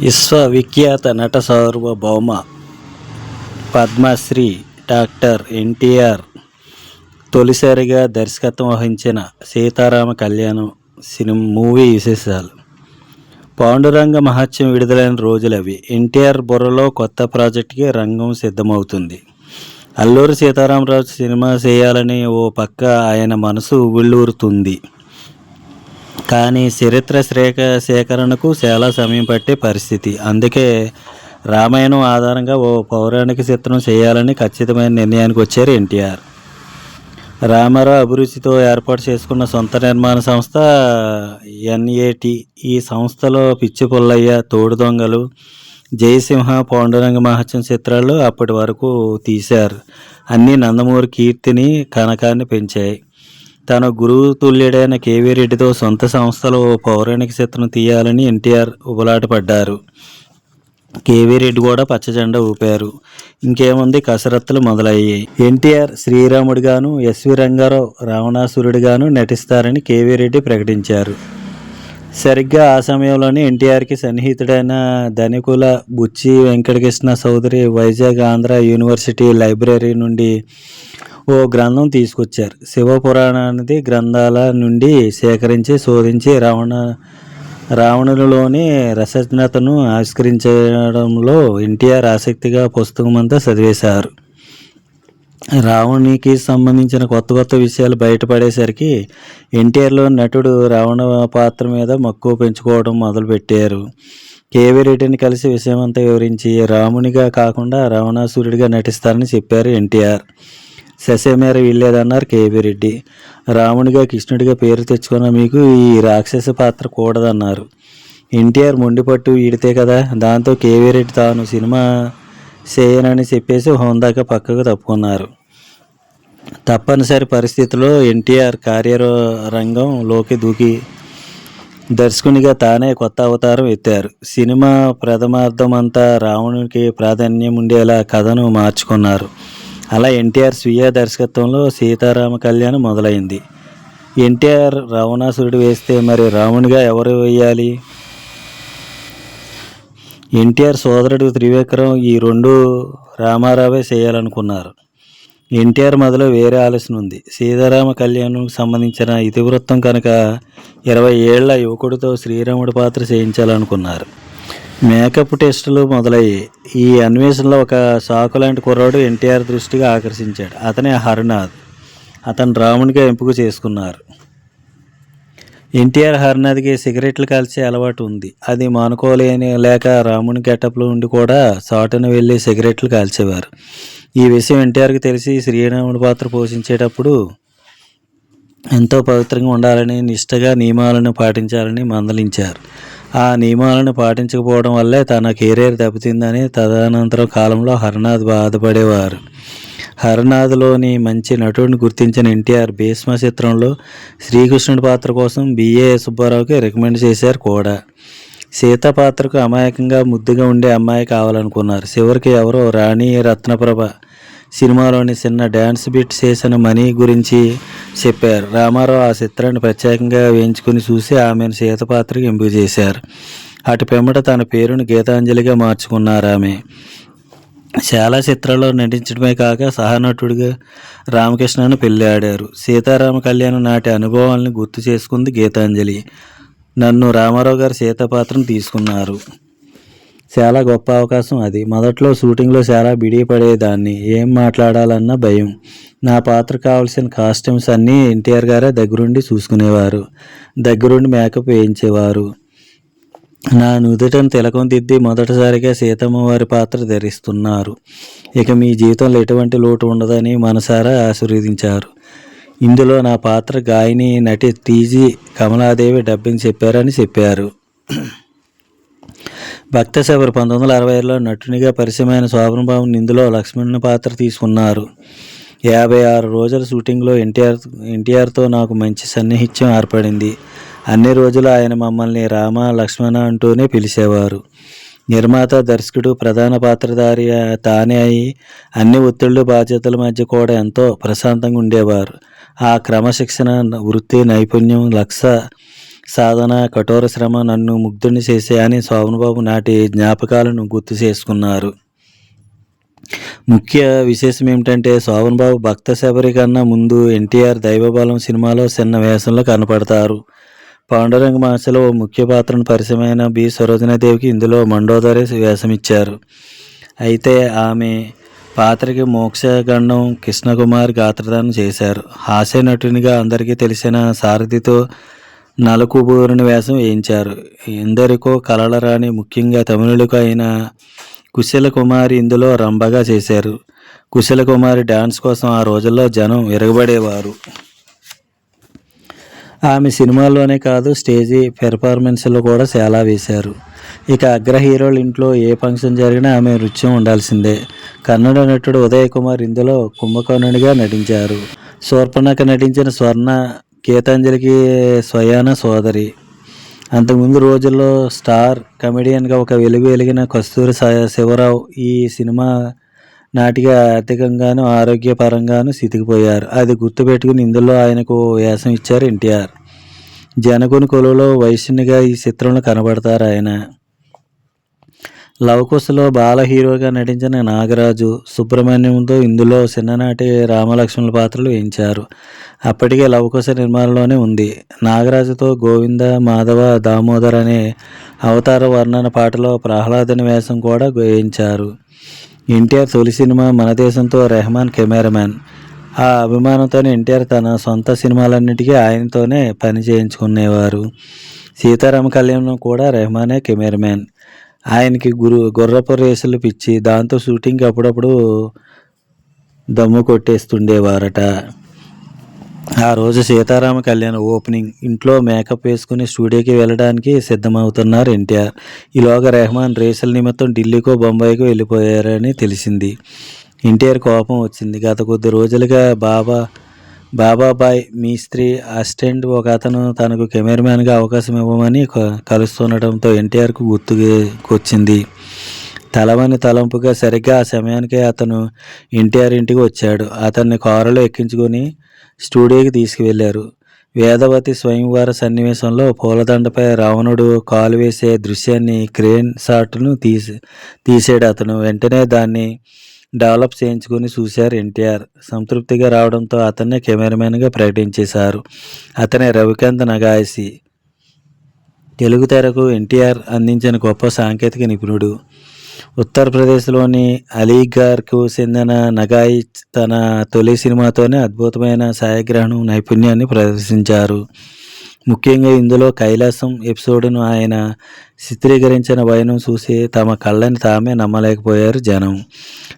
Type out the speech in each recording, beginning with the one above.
విశ్వవిఖ్యాత నట సార్వభౌమ పద్మశ్రీ డాక్టర్ ఎన్టీఆర్ తొలిసారిగా దర్శకత్వం వహించిన సీతారామ కళ్యాణం సినిమా మూవీ విశేషాలు. పాండురంగ మహత్యం విడుదలైన రోజులవి. ఎన్టీఆర్ బుర్రలో కొత్త ప్రాజెక్టుకి రంగం సిద్ధమవుతుంది. అల్లూరి సీతారామరాజు సినిమా చేయాలని ఓ పక్క ఆయన మనసు ఉవ్విళ్ళూరుతుంది. కానీ చరిత్ర శ్రేక సేకరణకు చాలా సమయం పట్టే పరిస్థితి. అందుకే రామాయణం ఆధారంగా ఓ పౌరాణిక చిత్రం చేయాలని ఖచ్చితమైన నిర్ణయానికి వచ్చారు ఎన్టీఆర్. రామారావు అభిరుచితో ఏర్పాటు చేసుకున్న సొంత నిర్మాణ సంస్థ ఎన్ఏటి ఈ సంస్థలో పిచ్చి పుల్లయ్య తోడు దొంగలు జయసింహ పాండురంగ మహత్యం చిత్రాలు అప్పటి వరకు తీశారు. అన్నీ నందమూరి కీర్తిని కనకాన్ని పెంచాయి. తన గురువు తుల్యుడైన కేవీ రెడ్డితో సొంత సంస్థలో ఓ పౌరాణిక చిత్రం తీయాలని ఎన్టీఆర్ ఉబలాటపడ్డారు. కేవీ రెడ్డి కూడా పచ్చజెండా ఊపారు. ఇంకేముంది కసరత్తులు మొదలయ్యాయి. ఎన్టీఆర్ శ్రీరాముడిగాను ఎస్వి రంగారావు రావణాసురుడిగాను నటిస్తారని కేవీ రెడ్డి ప్రకటించారు. సరిగ్గా ఆ సమయంలోనే ఎన్టీఆర్కి సన్నిహితుడైన ధనికుల బుచ్చి వెంకటకృష్ణ చౌదరి వైజాగ్ ఆంధ్ర యూనివర్సిటీ లైబ్రరీ నుండి ఓ గ్రంథం తీసుకొచ్చారు. శివపురాణానికి గ్రంథాల నుండి సేకరించి శోధించి రావణ రావణులలోని రసజ్ఞతను ఆవిష్కరించడంలో ఎన్టీఆర్ ఆసక్తిగా పుస్తకమంతా చదివేశారు. రావణునికి సంబంధించిన కొత్త కొత్త విషయాలు బయటపడేసరికి ఎన్టీఆర్లో నటుడు రావణ పాత్ర మీద మక్కువ పెంచుకోవడం మొదలుపెట్టారు. కేవీ రెడ్డిని కలిసి విషయమంతా వివరించి రామునిగా కాకుండా రావణాసురుడిగా నటిస్తారని చెప్పారు ఎన్టీఆర్. శశమేర వీళ్ళేదన్నారు కేవీ రెడ్డి. రాముడిగా కృష్ణుడిగా పేరు తెచ్చుకున్న మీకు ఈ రాక్షస పాత్ర కూడదన్నారు. ఎన్టీఆర్ మొండిపట్టు ఈడితే కదా దాంతో కేవీ రెడ్డి తాను సినిమా చేయనని చెప్పేసి హోందాక పక్కకు తప్పుకున్నారు. తప్పనిసరి పరిస్థితుల్లో ఎన్టీఆర్ కార్యరంగంలోకి దూకి దర్శకునిగా తానే కొత్త అవతారం ఎత్తారు. సినిమా ప్రథమార్థమంతా రావణునికి ప్రాధాన్యం ఉండేలా కథను మార్చుకున్నారు. అలా ఎన్టీఆర్ స్వీయ దర్శకత్వంలో సీతారామ కళ్యాణం మొదలైంది. ఎన్టీఆర్ రావణాసురుడు వేస్తే మరి రామునిగా ఎవరు వేయాలి? ఎన్టీఆర్ సోదరుడు త్రివిక్రమ్ ఈ రెండు రామారావే చేయాలనుకున్నారు. ఎన్టీఆర్ మొదలు వేరే ఆలోచన ఉంది. సీతారామ కళ్యాణంకి సంబంధించిన ఇతివృత్తం కనుక ఇరవై ఏళ్ళ యువకుడితో శ్రీరాముడి పాత్ర చేయించాలనుకున్నారు. మేకప్ టెస్టులు మొదలయ్యాయి. ఈ అన్వేషణలో ఒక సాకు లాంటి కుర్రాడు ఎన్టీఆర్ దృష్టిగా ఆకర్షించాడు. అతనే హరినాథ్. అతను రామునిగా ఎంపిక చేసుకున్నారు. ఎన్టీఆర్ హరినాథ్కి సిగరెట్లు కాల్చే అలవాటు ఉంది. అది మానుకోలేని లేక రాముని గెటప్లో ఉండి కూడా సాటును వెళ్ళి సిగరెట్లు కాల్చేవారు. ఈ విషయం ఎన్టీఆర్కి తెలిసి శ్రీరాముడి పాత్ర పోషించేటప్పుడు ఎంతో పవిత్రంగా ఉండాలని నిష్టగా నియమాలను పాటించాలని మందలించారు. ఆ నియమాలను పాటించకపోవడం వల్లే తన కెరీర్ దెబ్బతిందని తదనంతరం కాలంలో హరినాథ్ బాధపడేవారు. హరినాథ్లోని మంచి నటుడిని గుర్తించిన ఎన్టీఆర్ భీష్మ చిత్రంలో శ్రీకృష్ణుడి పాత్ర కోసం బిఏ సుబ్బారావుకి రికమెండ్ చేశారు కూడా. సీత పాత్రకు అమాయకంగా ముద్దుగా ఉండే అమ్మాయి కావాలనుకున్నారు. చివరికి ఎవరో రాణి రత్నప్రభ సినిమాలోని చిన్న డ్యాన్స్ బిట్ చేసిన మనీ గురించి చెప్పారు. రామారావు ఆ చిత్రాన్ని ప్రత్యేకంగా వేయించుకుని చూసి ఆమెను సీత పాత్రకు ఎంపిక చేశారు. అటు పిమ్మట తన పేరును గీతాంజలిగా మార్చుకున్నారు ఆమె. చాలా చిత్రాల్లో నటించడమే కాక సహనటుడిగా రామకృష్ణను పెళ్ళాడారు సీతారామ కళ్యాణం నాటి అనుభవాలను గుర్తు చేసుకుంది గీతాంజలి. నన్ను రామారావు గారు సీత పాత్రను తీసుకున్నారు. చాలా గొప్ప అవకాశం అది. మొదట్లో షూటింగ్లో చాలా బిడిపడేదాన్ని. ఏం మాట్లాడాలన్న భయం. నా పాత్ర కావాల్సిన కాస్ట్యూమ్స్ అన్నీ ఎన్టీఆర్ గారే దగ్గరుండి చూసుకునేవారు. దగ్గరుండి మేకప్ వేయించేవారు. నా నుదుటను తిలకం దిద్ది మొదటిసారిగా సీతమ్మ వారి పాత్ర ధరిస్తున్నారు. ఇక మీ జీవితంలో ఎటువంటి లోటు ఉండదని మనసారా ఆశీర్వదించారు. ఇందులో నా పాత్ర గాయని నటి టీజీ కమలాదేవి డబ్బింగ్ చెప్పారని చెప్పారు. భక్త శబరి పంతొమ్మిది వందల అరవైలో నటునిగా పరిచయమైన శోభనబాబు ఇందులో లక్ష్మణ్ పాత్ర తీసుకున్నారు. యాభై ఆరు రోజుల షూటింగ్లో ఎన్టీఆర్ ఎన్టీఆర్తో నాకు మంచి సన్నిహిత్యం ఏర్పడింది. అన్ని రోజులు ఆయన మమ్మల్ని రామ లక్ష్మణ అంటూనే పిలిచేవారు. నిర్మాత దర్శకుడు ప్రధాన పాత్రధారి తానే అయి అన్ని ఒత్తిళ్ళు బాధ్యతల మధ్య కూడా ఎంతో ప్రశాంతంగా ఉండేవారు. ఆ క్రమశిక్షణ వృత్తి నైపుణ్యం లక్ష సాధన కఠోర శ్రమ నన్ను ముగ్ధుని చేసే అని శోభనబాబు నాటి జ్ఞాపకాలను గుర్తు చేసుకున్నారు. ముఖ్య విశేషం ఏమిటంటే శోభన్ బాబు భక్త శబరి కన్నా ముందు ఎన్టీఆర్ దైవబలం సినిమాలో చిన్న వేషంలో కనపడతారు. పాండురంగ మాసలో ఓ ముఖ్య పాత్రను పరిచయమైన బి. సరోజనాదేవికి ఇందులో మండోదరి వేషమిచ్చారు. అయితే ఆమె పాత్రకి మోక్షగండం కృష్ణకుమార్ గాత్రదానం చేశారు. హాస్య నటునిగా అందరికీ తెలిసిన సారథితో నలకూబూరుని వేషం వేయించారు. ఎందరికో కలల రాని ముఖ్యంగా తమిళులకు అయిన కుశల కుమారి ఇందులో రంభగా చేశారు. కుశల కుమారి డాన్స్ కోసం ఆ రోజుల్లో జనం విరగబడేవారు ఆమె సినిమాల్లోనే కాదు స్టేజీ పెర్ఫార్మెన్స్లో కూడా చాలా వేశారు. ఇక అగ్ర హీరోల ఇంట్లో ఏ ఫంక్షన్ జరిగినా ఆమె నృత్యం ఉండాల్సిందే. కన్నడ నటుడు ఉదయ్ కుమార్ ఇందులో కుంభకోణునిగా నటించారు. శూర్పణక నటించిన స్వర్ణ గీతాంజలికి స్వయాన సోదరి. అంతకుముందు రోజుల్లో స్టార్ కమెడియన్గా ఒక వెలుగు వెలిగిన కస్తూరి శివరావు ఈ సినిమా నాటిక ఆర్థికంగాను ఆరోగ్యపరంగాను స్థితికిపోయారు అది గుర్తుపెట్టుకుని ఇందులో ఆయనకు వ్యాసం ఇచ్చారు ఎన్టీఆర్. జనకుని కొలువులో వైశ్యునిగా ఈ చిత్రంలో కనబడతారు ఆయన. లవకుశలో బాల హీరోగా నటించిన నాగరాజు సుబ్రహ్మణ్యంతో ఇందులో చిన్ననాటి రామలక్ష్మణుల పాత్రలు వేయించారు. అప్పటికే లవకుశ నిర్మాణంలోనే ఉంది. నాగరాజుతో గోవింద మాధవ దామోదర్ అనే అవతార వర్ణన పాటలో ప్రహ్లాదని వేషం కూడా వేయించారు. ఎన్టీఆర్ తొలి సినిమా మన దేశంతో రెహమాన్ కెమెరామ్యాన్. ఆ అభిమానంతోనే ఎన్టీఆర్ తన సొంత సినిమాలన్నిటికీ ఆయనతోనే పని చేయించుకునేవారు. సీతారామ కళ్యాణం కూడా రెహమానే కెమెరామ్యాన్. ఆయనకి గురు గుర్రపు రేసులు పిచ్చి దాంతో షూటింగ్ అప్పుడప్పుడు దమ్ము కొట్టేస్తుండేవారట. ఆ రోజు సీతారామ కళ్యాణ్ ఓపెనింగ్. ఇంట్లో మేకప్ వేసుకుని స్టూడియోకి వెళ్ళడానికి సిద్ధమవుతున్నారు ఎన్టీఆర్. ఈలోగా రెహమాన్ రేసుల నిమిత్తం ఢిల్లీకో బొంబాయికో వెళ్ళిపోయారని తెలిసింది. ఎన్టీఆర్ కోపం వచ్చింది. గత కొద్ది రోజులుగా బాబా బాబాబాయ్ మిస్త్రీ అసిస్టెంట్ ఒక అతను తనకు కెమెరామ్యాన్గా అవకాశం ఇవ్వమని క- కలుస్తుండటంతో ఎన్టీఆర్కు గుర్తుకొచ్చింది తలవని తలంపుగా సరిగ్గా ఆ సమయానికే అతను ఎన్టీఆర్ ఇంటికి వచ్చాడు. అతన్ని కారులో ఎక్కించుకొని స్టూడియోకి తీసుకువెళ్ళారు. వేదవతి స్వయంవర సన్నివేశంలో పూలదండపై రావణుడు కాలు వేసే దృశ్యాన్ని క్రేన్ షాట్ను తీసి తీసాడు అతను. వెంటనే దాన్ని డెవలప్ చేయించుకొని చూశారు ఎన్టీఆర్. సంతృప్తిగా రావడంతో అతన్నే కెమెరామెన్గా ప్రకటించేశారు. అతనే రవికాంత్ నగాయసి. తెలుగు తెరకు ఎన్టీఆర్ అందించిన గొప్ప సాంకేతిక నిపుణుడు. ఉత్తరప్రదేశ్లోని అలీగార్కు చెందిన నగాయి తన తొలి సినిమాతోనే అద్భుతమైన ఛాయాగ్రహణం నైపుణ్యాన్ని ప్రదర్శించారు. ముఖ్యంగా ఇందులో కైలాసం ఎపిసోడ్ను ఆయన చిత్రీకరించిన వైనం చూసి తమ కళ్ళని తామే నమ్మలేకపోయారు జనం.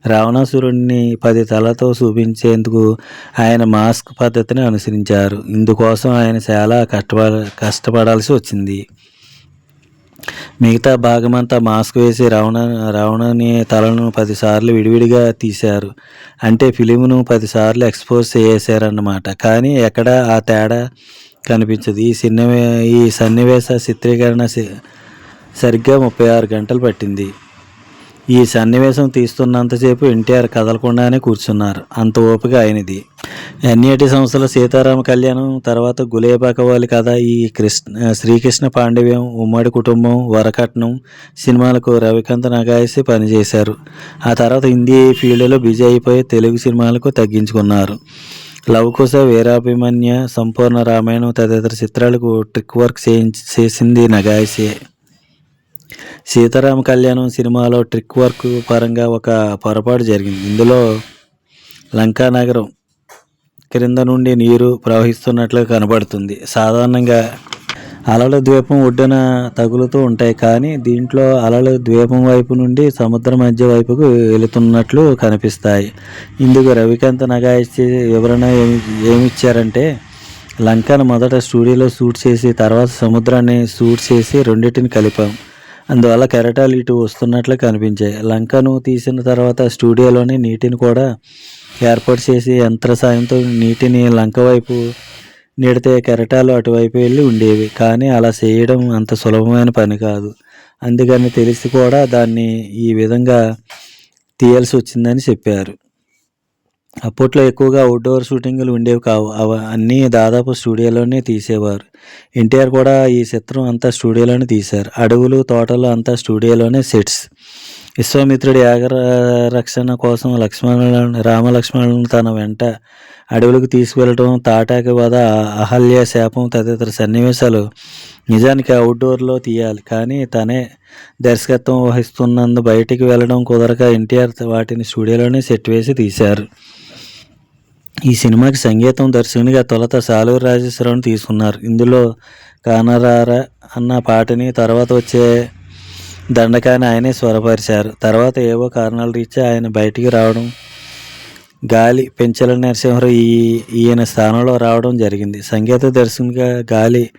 రావణాసురుడిని పది తలతో చూపించేందుకు ఆయన మాస్క్ పద్ధతిని అనుసరించారు. ఇందుకోసం ఆయన చాలా కష్టపడ కష్టపడాల్సి వచ్చింది. మిగతా భాగమంతా మాస్క్ వేసి రావణ రావణని తలను పదిసార్లు విడివిడిగా తీశారు. అంటే ఫిలింను పదిసార్లు ఎక్స్పోజ్ చేశారన్నమాట. కానీ ఎక్కడ ఆ తేడా కనిపించదు. ఈ సినిమా ఈ సన్నివేశ చిత్రీకరణ సరిగ్గా ముప్పై ఆరు గంటలు పట్టింది. ఈ సన్నివేశం తీస్తున్నంతసేపు ఎన్టీఆర్ కదలకుండానే కూర్చున్నారు. అంత ఓపిక ఆయనది. ఎన్ఈటి సంస్థల సీతారామ కళ్యాణం తర్వాత గులేబాకవాలి కథ ఈ కృష్ణ శ్రీకృష్ణ పాండవ్యం ఉమ్మడి కుటుంబం వరకట్నం సినిమాలకు రవికాంత్ నగాయసి పనిచేశారు. ఆ తర్వాత హిందీ ఫీల్డ్లో బిజీ అయిపోయి తెలుగు సినిమాలకు తగ్గించుకున్నారు. లవకుశ వీరాభిమన్య సంపూర్ణ రామాయణం తదితర చిత్రాలకు ట్రిక్ వర్క్ చేయించి చేసింది నగాయసే. సీతారామ కళ్యాణం సినిమాలో ట్రిక్ వర్క్ పరంగా ఒక పొరపాటు జరిగింది. ఇందులో లంకా నగరం క్రింద నుండి నీరు ప్రవహిస్తున్నట్లుగా కనబడుతుంది. సాధారణంగా అలల ద్వీపం ఒడ్డున తగులుతూ ఉంటాయి కానీ దీంట్లో అలలు ద్వీపం వైపు నుండి సముద్రం మధ్య వైపుకు వెళుతున్నట్లు కనిపిస్తాయి. ఇందుకు రవికాంత్ నగాయిచ్చి వివరణ ఏమి ఏమిచ్చారంటే లంకను మొదట స్టూడియోలో షూట్ చేసి తర్వాత సముద్రాన్ని షూట్ చేసి రెండింటిని కలిపాం. అందువల్ల కెరటాలు ఇటు వస్తున్నట్లు కనిపించాయి. లంకను తీసిన తర్వాత స్టూడియోలోని నీటిని కూడా ఏర్పాటు చేసి యంత్ర సాయంతో నీటిని లంక వైపు నిడితే కెరటాలు అటువైపు వెళ్ళి ఉండేవి కానీ అలా చేయడం అంత సులభమైన పని కాదు. అందుకని తెలిసి కూడా దాన్ని ఈ విధంగా తీయాల్సి వచ్చిందని చెప్పారు. అప్పట్లో ఎక్కువగా అవుట్డోర్ షూటింగ్లు ఉండేవి కావు. అవ అన్నీ దాదాపు స్టూడియోలోనే తీసేవారు. ఎన్టీఆర్ కూడా ఈ చిత్రం అంతా స్టూడియోలోనే తీశారు. అడవులు తోటలు అంతా స్టూడియోలోనే సెట్స్ విశ్వామిత్రుడి యాగ రక్షణ కోసం లక్ష్మణులను రామలక్ష్మణులను తన వెంట అడవులకు తీసుకువెళ్ళటం తాటాకి వద అహల్య శాపం తదితర సన్నివేశాలు నిజానికి అవుట్డోర్లో తీయాలి. కానీ తనే దర్శకత్వం వహిస్తున్నందు బయటికి వెళ్ళడం కుదరక ఎన్టీఆర్ వాటిని స్టూడియోలోనే సెట్ వేసి తీశారు. ఈ సినిమాకి సంగీతం దర్శకునిగా తొలత సాలూరు రాజేశ్వరరావుని తీసుకున్నారు. ఇందులో కానరారా అన్న పాటని తర్వాత వచ్చే దండకాన్ని ఆయనే స్వరపరిచారు. తర్వాత ఏవో కారణాలు రీత్యా ఆయన బయటికి రావడం గాలి పెంచల నరసింహరావు ఈ ఈయన స్థానంలో రావడం జరిగింది. సంగీత దర్శకునిగా గాలి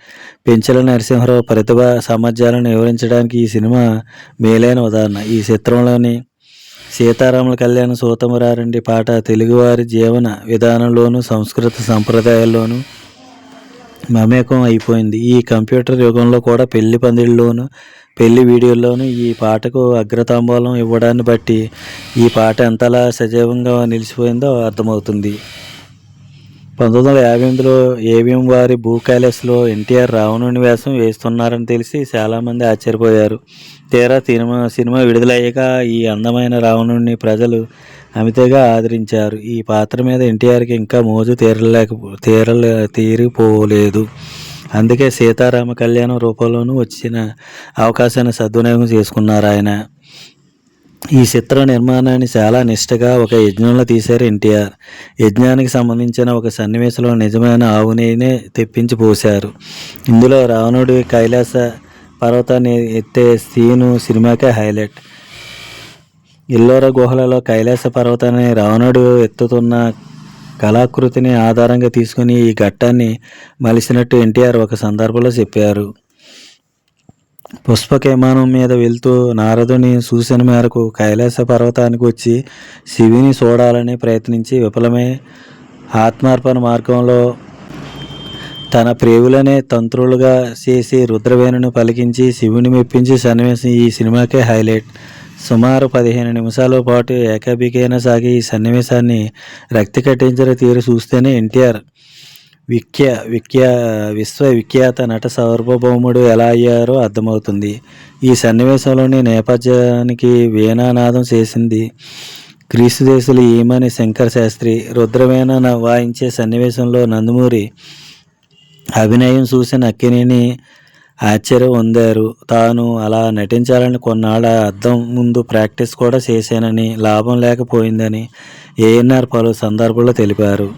పెంచల నరసింహరావు ప్రతిభ సామర్థ్యాలను వివరించడానికి ఈ సినిమా మేలైన ఉదాహరణ. ఈ చిత్రంలోని సీతారాముల కళ్యాణ సూతమరారండి పాట తెలుగువారి జీవన విధానంలోనూ సంస్కృత సంప్రదాయాల్లోనూ మమేకం అయిపోయింది. ఈ కంప్యూటర్ యుగంలో కూడా పెళ్ళి పందిళ్ళలోను పెళ్ళి వీడియోల్లోనూ ఈ పాటకు అగ్రతాంబూలం ఇవ్వడాన్ని బట్టి ఈ పాట ఎంతలా సజీవంగా నిలిచిపోయిందో అర్థమవుతుంది. పంతొమ్మిది వందల యాభై ఎనిమిదిలో ఏవిఎం వారి భూ కైలాస్లో ఎన్టీఆర్ రావణుని వేషం వేస్తున్నారని తెలిసి చాలామంది ఆశ్చర్యపోయారు. తీరా సినిమా సినిమా విడుదలయ్యాక ఈ అందమైన రావణుని ప్రజలు అమితగా ఆదరించారు. ఈ పాత్ర మీద ఎన్టీఆర్కి ఇంకా మోజు తీరలేక తీరలే తీరిపోలేదు. అందుకే సీతారామ కళ్యాణం రూపంలోనూ వచ్చిన అవకాశాన్ని సద్వినియోగం చేసుకున్నారు ఆయన. ఈ చిత్ర నిర్మాణాన్ని చాలా నిష్టగా ఒక యజ్ఞంలో తీశారు ఎన్టీఆర్. యజ్ఞానికి సంబంధించిన ఒక సన్నివేశంలో నిజమైన ఆవునేనే తెప్పించి పోశారు. ఇందులో రావణుడి కైలాస పర్వతాన్ని ఎత్తే సీను సినిమాకే హైలైట్. ఇల్లోర గుహలలో కైలాస పర్వతాన్ని రావణుడు ఎత్తుతున్న కళాకృతిని ఆధారంగా తీసుకుని ఈ ఘట్టాన్ని మలిసినట్టు ఎన్టీఆర్ ఒక సందర్భంలో చెప్పారు. పుష్పక విమానం మీద వెళ్తూ నారదుని సూచన మేరకు కైలాస పర్వతానికి వచ్చి శివుని చూడాలని ప్రయత్నించి విఫలమై ఆత్మార్పణ మార్గంలో తన ప్రేవులనే తంత్రులుగా చేసి రుద్రవేణును పలికించి శివుని మెప్పించి సన్నివేశం ఈ సినిమాకే హైలైట్. సుమారు పదిహేను నిమిషాల పాటు ఏకాబికైన సాగే ఈ సన్నివేశాన్ని రక్తి కట్టించిన తీరు చూస్తేనే ఎన్టీఆర్ విఖ్య విఖ్య విశ్వవిఖ్యాత నట సార్వభౌముడు ఎలా అయ్యారో అర్థమవుతుంది. ఈ సన్నివేశంలోని నేపథ్యానికి వీణానాదం చేసింది క్రీస్తుదేశులు ఈమని శంకర్ శాస్త్రి. రుద్రవేణ వాయించే సన్నివేశంలో నందమూరి అభినయం చూసిన అక్కినేని ఆశ్చర్యం పొందారు. తాను అలా నటించాలని కొన్నాళ్ళ అద్దం ముందు ప్రాక్టీస్ కూడా చేశానని లాభం లేకపోయిందని ఏఎన్ఆర్ పలు సందర్భాల్లో తెలిపారు.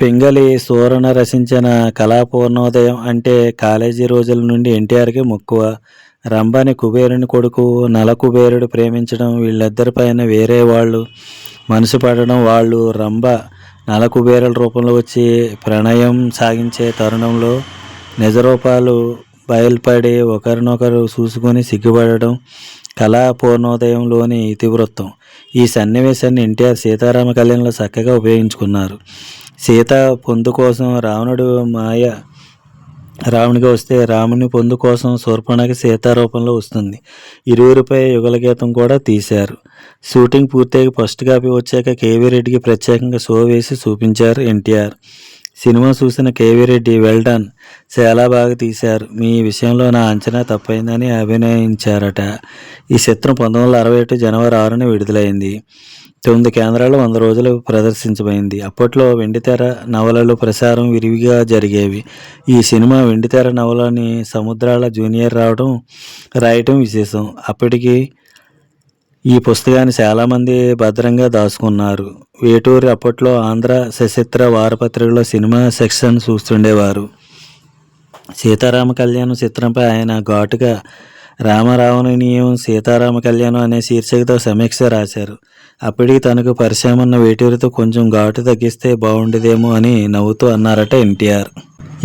పింగళి సూరణ రచించిన కళాపూర్ణోదయం అంటే కాలేజీ రోజుల నుండి ఎన్టీఆర్కి మక్కువ. రంభని కుబేరుని కొడుకు నల కుబేరుడు ప్రేమించడం వీళ్ళిద్దరి పైన వేరే వాళ్ళు మనసు పడడం వాళ్ళు. రంభ నల కుబేరుల రూపంలో వచ్చి ప్రణయం సాగించే తరుణంలో నిజరూపాలు బయలుపడి ఒకరినొకరు చూసుకొని సిగ్గుపడడం కళా పూర్ణోదయంలోని ఇతివృత్తం. ఈ సన్నివేశాన్ని ఎన్టీఆర్ సీతారామ కళ్యాణంలో చక్కగా ఉపయోగించుకున్నారు. సీత పొందు కోసం రావణుడు మాయ రావణుడిగా వస్తే రాముని పొందు కోసం శూర్పణకి సీతా రూపంలో వస్తుంది. ఇరువురిపై యుగల గీతం కూడా తీశారు. షూటింగ్ పూర్తయి ఫస్ట్ కాపీ వచ్చాక కేవీ రెడ్డికి ప్రత్యేకంగా షో వేసి చూపించారు ఎన్టీఆర్. సినిమా చూసిన కేవీ రెడ్డి వెల్డన్ చాలా బాగా తీశారు. మీ విషయంలో నా అంచనా తప్పైందని అభినయించారట. ఈ చిత్రం పంతొమ్మిది వందల అరవై ఒకటి జనవరి ఆరున విడుదలైంది. తొమ్మిది కేంద్రాలు వంద రోజులు ప్రదర్శించబడింది. అప్పట్లో వెండితెర నవలలు ప్రసారం విరివిగా జరిగేవి. ఈ సినిమా వెండితెర నవలని సముద్రాల జూనియర్ రావడం రాయటం విశేషం. అప్పటికి ఈ పుస్తకాన్ని చాలామంది భద్రంగా దాచుకున్నారు. వేటూరి అప్పట్లో ఆంధ్ర సచిత్ర వారపత్రికలో సినిమా సెక్షన్ చూస్తుండేవారు. సీతారామ కళ్యాణం చిత్రంపై ఆయన ఘాటుగా రామరావణనీయం సీతారామ కళ్యాణం అనే శీర్షికతో సమీక్ష రాశారు. అప్పటికి తనకు పరిచయం వేటూరితో కొంచెం ఘాటు తగ్గిస్తే బాగుండేదేమో అని నవ్వుతూ అన్నారట ఎన్టీఆర్.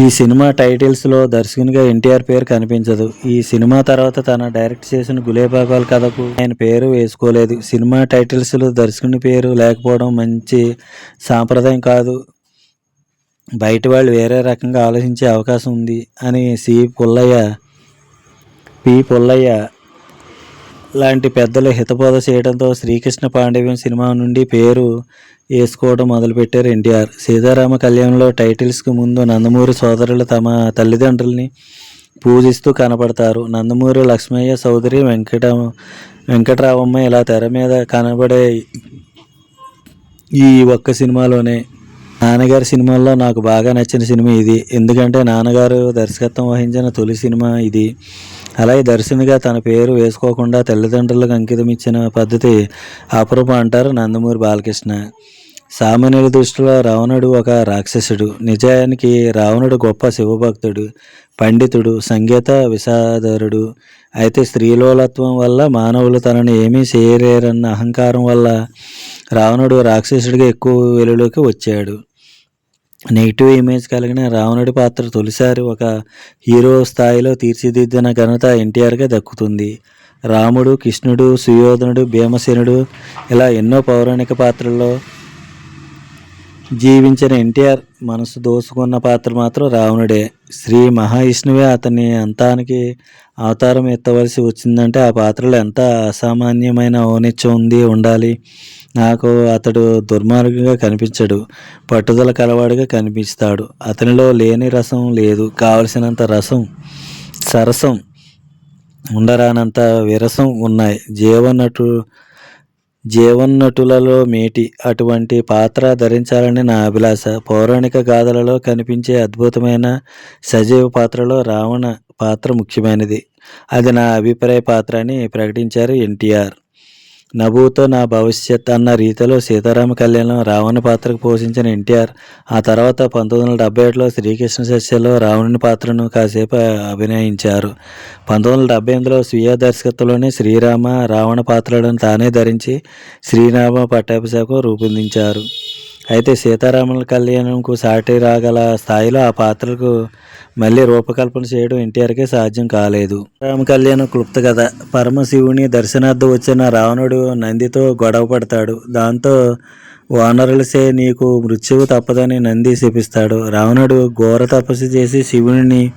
ఈ సినిమా టైటిల్స్లో దర్శకునిగా ఎన్టీఆర్ పేరు కనిపించదు. ఈ సినిమా తర్వాత తన డైరెక్ట్ చేసిన గులేబాగాల్ కథకు ఆయన పేరు వేసుకోలేదు. సినిమా టైటిల్స్లో దర్శకుని పేరు లేకపోవడం మంచి సాంప్రదాయం కాదు. బయట వాళ్ళు వేరే రకంగా ఆలోచించే అవకాశం ఉంది అని సి. పుల్లయ్య పి. పుల్లయ్య. లాంటి పెద్దలు హితబోధ చేయడంతో శ్రీకృష్ణ పాండవ్యం సినిమా నుండి పేరు వేసుకోవడం మొదలుపెట్టారు ఎన్టీఆర్. సీతారామ కళ్యాణంలో టైటిల్స్కి ముందు నందమూరి సోదరులు తమ తల్లిదండ్రుల్ని పూజిస్తూ కనపడతారు. నందమూరి లక్ష్మయ్య చౌదరి వెంకట వెంకటరామమ్మ ఇలా తెర మీద కనబడే ఈ ఒక్క సినిమాలోనే నాన్నగారి సినిమాల్లో నాకు బాగా నచ్చిన సినిమా ఇది. ఎందుకంటే నాన్నగారు దర్శకత్వం వహించిన తొలి సినిమా ఇది. అలాగే దర్శనిగా తన పేరు వేసుకోకుండా తల్లిదండ్రులకు అంకితం ఇచ్చిన పద్ధతి అపరూపం అంటారు నందమూరి బాలకృష్ణ. సామాన్యుల దృష్టిలో రావణుడు ఒక రాక్షసుడు. నిజానికి రావణుడు గొప్ప శివభక్తుడు పండితుడు సంగీత విషాదరుడు అయితే స్త్రీలోలత్వం వల్ల మానవులు తనను ఏమీ చేయలేరన్న అహంకారం వల్ల రావణుడు రాక్షసుడిగా ఎక్కువ వెలుగులోకి వచ్చాడు. నెగిటివ్ ఇమేజ్ కలిగిన రావణుడి పాత్ర తొలిసారి ఒక హీరో స్థాయిలో తీర్చిదిద్దిన ఘనత ఎన్టీఆర్గా దక్కుతుంది. రాముడు కృష్ణుడు సుయోధనుడు భీమసేనుడు ఇలా ఎన్నో పౌరాణిక పాత్రల్లో జీవించిన ఎన్టీఆర్ మనసు దోసుకున్న పాత్ర మాత్రం రావణుడే. శ్రీ మహావిష్ణువే అతని అంతానికి అవతారం ఎత్తవలసి వచ్చిందంటే ఆ పాత్రలో ఎంత అసామాన్యమైన ఔనిత్యం ఉంది ఉండాలి. నాకు అతడు దుర్మార్గంగా కనిపించడు పట్టుదల కలవాడుగా కనిపిస్తాడు. అతనిలో లేని రసం లేదు కావలసినంత రసం సరసం ఉండరానంత విరసం ఉన్నాయి. జీవనటు జీవన్నటులలో మేటి అటువంటి పాత్ర ధరించాలని నా అభిలాష. పౌరాణిక గాథలలో కనిపించే అద్భుతమైన సజీవ పాత్రలో రావణ పాత్ర ముఖ్యమైనది. అది నా అభిప్రాయ పాత్ర అని ప్రకటించారు ఎన్టీఆర్. నభూతో నా భవిష్యత్ అన్న రీతిలో సీతారామ కళ్యాణం రావణ పాత్రకు పోషించిన ఎన్టీఆర్ ఆ తర్వాత పంతొమ్మిది వందల డెబ్బై ఏడులో శ్రీకృష్ణ శస్యలో రావణుని పాత్రను కాసేపు అభినయించారు. పంతొమ్మిది వందల డెబ్బై ఎనిమిదిలో స్వీయ దర్శకత్వంలోనే శ్రీరామ రావణ పాత్రలను తానే ధరించి శ్రీరామ పట్టాభిషేకం రూపొందించారు. అయితే సీతారాముల కళ్యాణంకు సాటి రాగల స్థాయిలో ఆ పాత్రకు మళ్ళీ రూపకల్పన చేయడం ఎన్టీఆర్కే సాధ్యం కాలేదు. రామ కళ్యాణ్ క్లుప్త కథ. పరమశివుని దర్శనార్థం వచ్చిన రావణుడు నందితో గొడవ పడతాడు. దాంతో వానరులసే నీకు మృత్యువు తప్పదని నంది శపిస్తాడు. రావణుడు ఘోర తపస్సు చేసి శివుని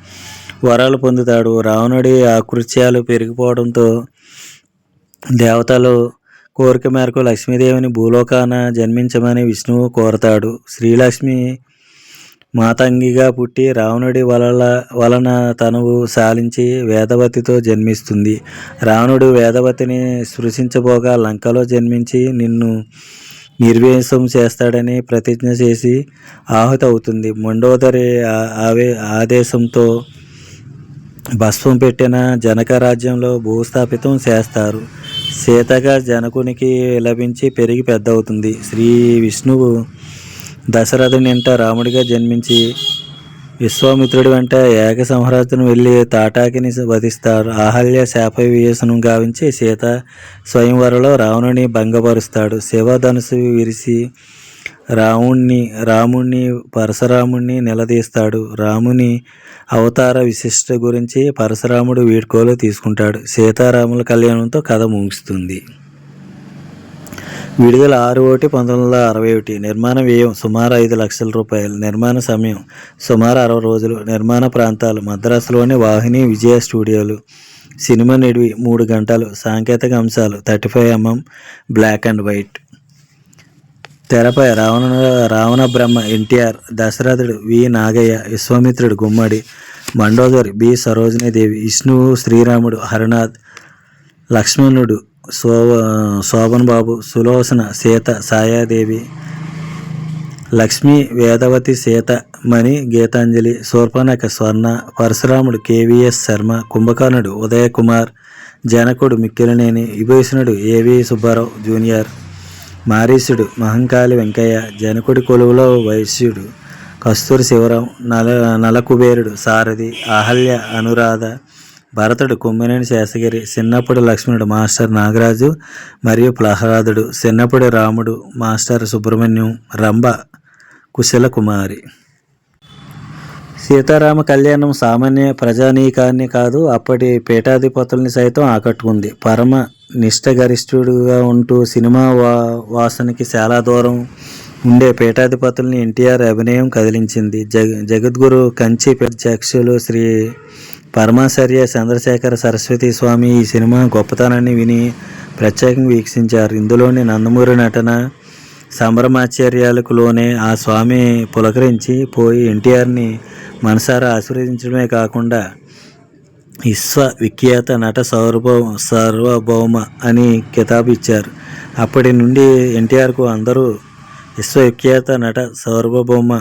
వరాలు పొందుతాడు. రావణుడి ఆకృత్యాలు పెరిగిపోవడంతో దేవతలు కోరిక మేరకు లక్ష్మీదేవిని భూలోకాన జన్మించమని విష్ణువు కోరతాడు. శ్రీలక్ష్మి మాతంగిగా పుట్టి రావణుడి వలల వలన తనువు శాలించి వేదవతితో జన్మిస్తుంది. రావణుడు వేదవతిని స్పృశించబోగా లంకలో జన్మించి నిన్ను నిర్వేశం చేస్తాడని ప్రతిజ్ఞ చేసి ఆహుతి అవుతుంది మండోదరి ఆ- ఆవే ఆదేశంతో భస్వం పెట్టిన జనక రాజ్యంలో భూస్థాపితం చేస్తారు. సీతగా జనకునికి లభించి పెరిగి పెద్ద అవుతుంది శ్రీ విష్ణువు దశరథుని వెంట రాముడిగా జన్మించి విశ్వామిత్రుడి వెంట ఏక సంహరాతును వెళ్ళి తాటాకిని వధిస్తారు. ఆహల్య శాప వియసనం గావించి సీత స్వయంవరలో రావణుని భంగపరుస్తాడు. శివధనుసు విరిసి రాముణ్ణి రాముణ్ణి పరశురాముణ్ణి నిలదీస్తాడు. రాముని అవతార విశిష్ట గురించి పరశురాముడు వీడ్కోలు తీసుకుంటాడు. సీతారాముల కళ్యాణంతో కథ ముగుస్తుంది. విడుదల ఆరు ఒకటి పంతొమ్మిది వందల అరవై ఒకటి. నిర్మాణ వ్యయం సుమారు ఐదు లక్షల రూపాయలు. నిర్మాణ సమయం సుమారు అరవై రోజులు. నిర్మాణ ప్రాంతాలు మద్రాసులోని వాహిని విజయ స్టూడియోలు. సినిమా నిడివి మూడు గంటలు. సాంకేతిక అంశాలు thirty five MM black and white. తెరపై రావణ రావణ బ్రహ్మ ఎన్టీఆర్ దశరథుడు వి నాగయ్య విశ్వామిత్రుడు గుమ్మడి మండోదరి బి సరోజినీదేవి విష్ణువు శ్రీరాముడు హరనాథ్ లక్ష్మణుడు శోభ శోభన్ బాబు సులోచన సీత సాయాదేవి లక్ష్మి వేదవతి సీత మణి గీతాంజలి శూర్పణఖ స్వర్ణ పరశురాముడు కేవీఎస్ శర్మ కుంభకర్ణుడు ఉదయ కుమార్ జనకుడు మిక్కిలినేని విభూషణుడు ఏవి సుబ్బారావు జూనియర్ మారీసుడు మహంకాళి వెంకయ్య జనకుడి కొలువులో వైశ్యుడు కస్తూరి శివరాం నల నలకుబేరుడు సారథి అహల్య అనురాధ భరతుడు కుమ్మినేని శేషగిరి చిన్నప్పుడు లక్ష్మణుడు మాస్టర్ నాగరాజు మరియు ప్రహ్లాదుడు చిన్నప్పుడు రాముడు మాస్టర్ సుబ్రహ్మణ్యం రంభ కుశల కుమారి. సీతారామ కళ్యాణం సామాన్య ప్రజానీకాన్ని కాదు అప్పటి పీఠాధిపతుల్ని సైతం ఆకట్టుకుంది. పరమ నిష్టగరిష్ఠుడుగా ఉంటూ సినిమా వా వాసనకి చాలా దూరం ఉండే పీఠాధిపతుల్ని ఎన్టీఆర్ అభినయం కదిలించింది. జగ జగద్గురు కంచి ప్రత్యక్షులు శ్రీ పరమాచార్య చంద్రశేఖర సరస్వతి స్వామి ఈ సినిమా గొప్పతనాన్ని విని ప్రత్యేకంగా వీక్షించారు. ఇందులోని నందమూరి నటన సంభ్రమాశ్చర్యాలకు లోనే ఆ స్వామి పులకరించి పోయి ఎన్టీఆర్ని మనసారా ఆశీర్వదించడమే కాకుండా విశ్వ విఖ్యాత నట సౌరభౌ సార్వభౌమ అని కితాబు ఇచ్చారు. అప్పటి నుండి ఎన్టీఆర్కు అందరూ విశ్వవిఖ్యాత నట సార్వభౌమ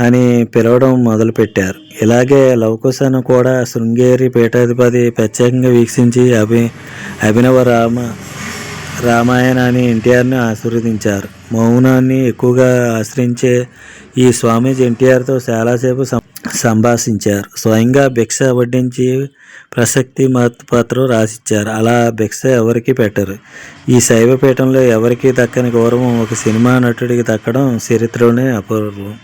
అని పిలవడం మొదలుపెట్టారు. ఇలాగే లవకుశను కూడా శృంగేరి పీఠాధిపతి ప్రత్యేకంగా వీక్షించి అభి అభినవ రామ రామాయణాన్ని ఎన్టీఆర్ని ఆశీర్వదించారు. మౌనాన్ని ఎక్కువగా ఆశ్రయించే ఈ స్వామీజీ ఎన్టీఆర్తో చాలాసేపు సం- సంభాషించారు. స్వయంగా భిక్ష వడ్డించి ప్రసక్తి పత్రం రాసిచ్చారు. అలా భిక్ష ఎవరికి పెట్టరు? ఈ శైవపీఠంలో ఎవరికీ దక్కని గౌరవం ఒక సినిమా నటుడికి దక్కడం చరిత్రలోనే అపూర్వం.